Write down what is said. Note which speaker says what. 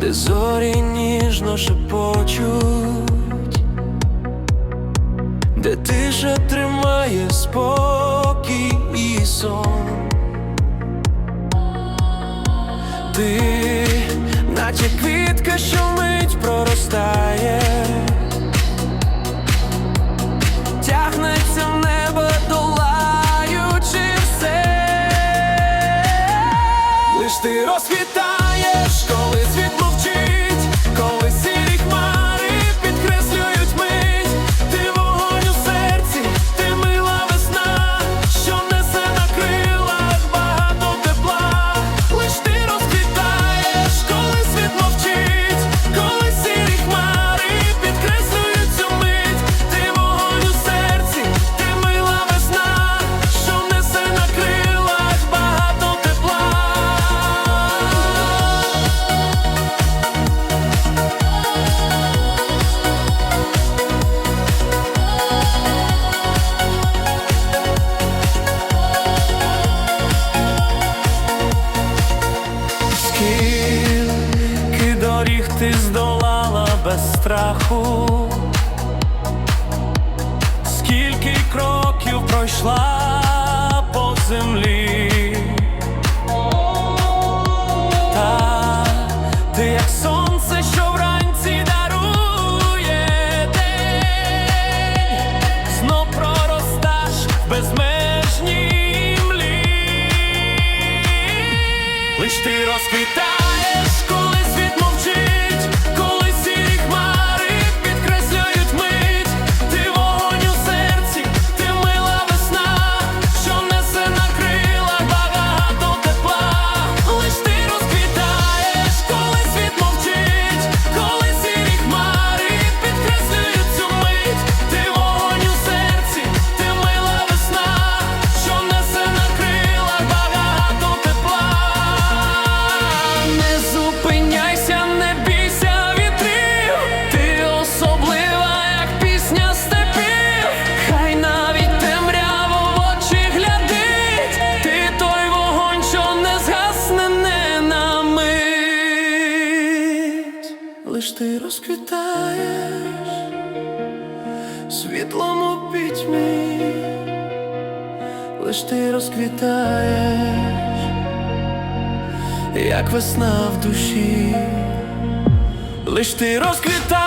Speaker 1: де зорі ніжно шепочуть, де тиша тримає спокій і сон. Ти, наче квітка, що мить проростає, тягнеться в небо, долаючи все. Лиш ти розквітаєш, ти здолала без страху, скільки кроків пройшла по землі, та ти як сонце, що вранці дарує день, знов проросташ безмежній млі. Лиш ти розквітаєш, ти розквітаєш світлом у пітьмі, лиш ти розквітаєш як весна в душі, лиш ти розквітаєш